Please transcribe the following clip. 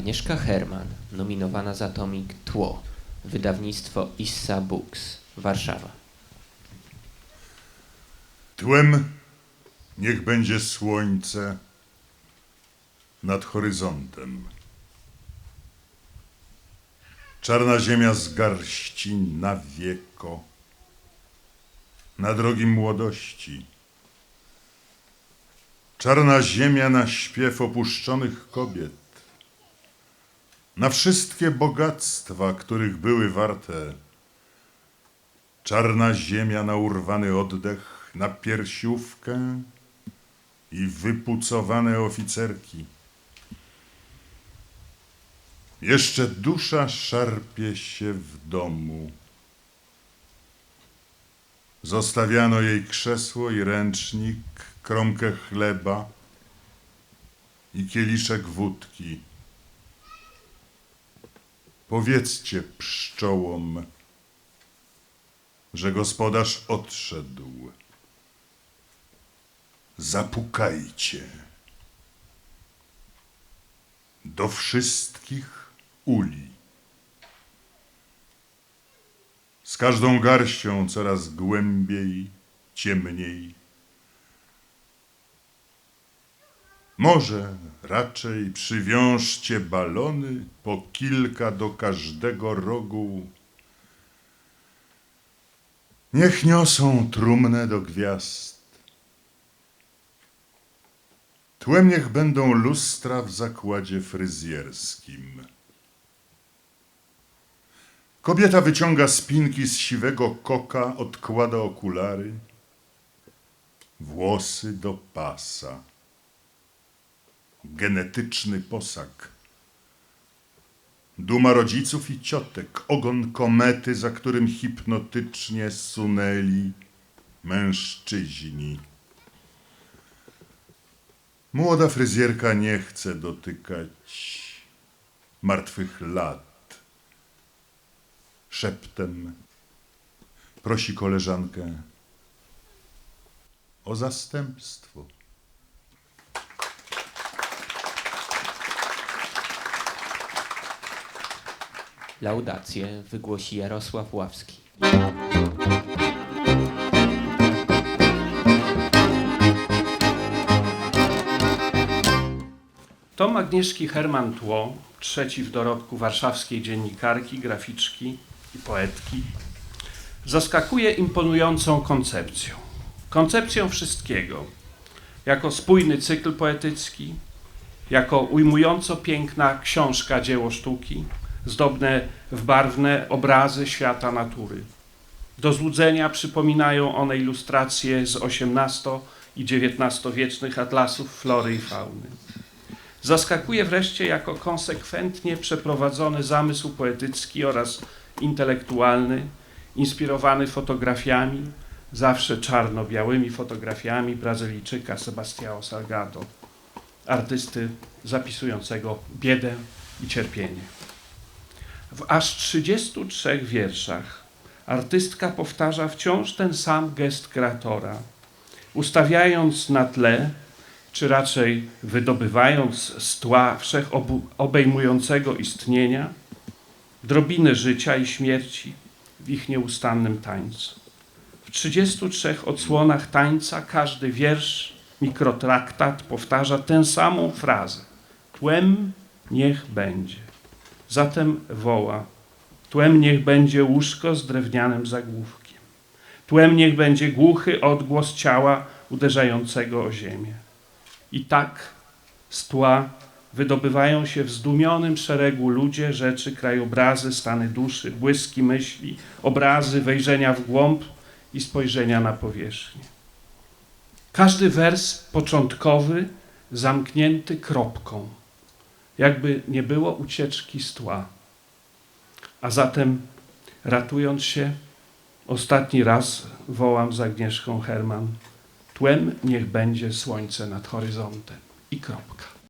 Agnieszka Herman, nominowana za tomik Tło, wydawnictwo Issa Books, Warszawa. Tłem niech będzie słońce nad horyzontem. Czarna ziemia z garści na wieko, na drogi młodości. Czarna ziemia na śpiew opuszczonych kobiet, na wszystkie bogactwa, których były warte. Czarna ziemia na urwany oddech, na piersiówkę i wypucowane oficerki. Jeszcze dusza szarpie się w domu. Zostawiano jej krzesło i ręcznik, kromkę chleba i kieliszek wódki. Powiedzcie pszczołom, że gospodarz odszedł. Zapukajcie do wszystkich uli. Z każdą garścią coraz głębiej, ciemniej. Może raczej przywiążcie balony po kilka do każdego rogu. Niech niosą trumnę do gwiazd. Tłem niech będą lustra w zakładzie fryzjerskim. Kobieta wyciąga spinki z siwego koka, odkłada okulary, włosy do pasa. Genetyczny posag. Duma rodziców i ciotek, ogon komety, za którym hipnotycznie sunęli mężczyźni. Młoda fryzjerka nie chce dotykać martwych lat. Szeptem prosi koleżankę o zastępstwo. Laudację wygłosi Jarosław Ławski. Tom Agnieszki Herman Tło, trzeci w dorobku warszawskiej dziennikarki, graficzki i poetki, zaskakuje imponującą koncepcją. Koncepcją wszystkiego. Jako spójny cykl poetycki, jako ujmująco piękna książka dzieło sztuki, zdobne w barwne obrazy świata natury. Do złudzenia przypominają one ilustracje z XVIII i XIX-wiecznych atlasów flory i fauny. Zaskakuje wreszcie jako konsekwentnie przeprowadzony zamysł poetycki oraz intelektualny, inspirowany fotografiami, zawsze czarno-białymi fotografiami Brazylijczyka Sebastião Salgado, artysty zapisującego biedę i cierpienie. W aż 33 wierszach artystka powtarza wciąż ten sam gest kreatora, ustawiając na tle czy raczej wydobywając z tła wszechobejmującego istnienia drobiny życia i śmierci w ich nieustannym tańcu. W 33 odsłonach tańca każdy wiersz, mikrotraktat powtarza tę samą frazę. Tłem niech będzie. Zatem woła. Tłem niech będzie łóżko z drewnianym zagłówkiem. Tłem niech będzie głuchy odgłos ciała uderzającego o ziemię. I tak z tła wydobywają się w zdumionym szeregu ludzie, rzeczy, krajobrazy, stany duszy, błyski myśli, obrazy, wejrzenia w głąb i spojrzenia na powierzchnię. Każdy wers początkowy zamknięty kropką, jakby nie było ucieczki z tła. A zatem, ratując się, ostatni raz wołam z Agnieszką Herman – Tłem niech będzie słońce nad horyzontem. I kropka.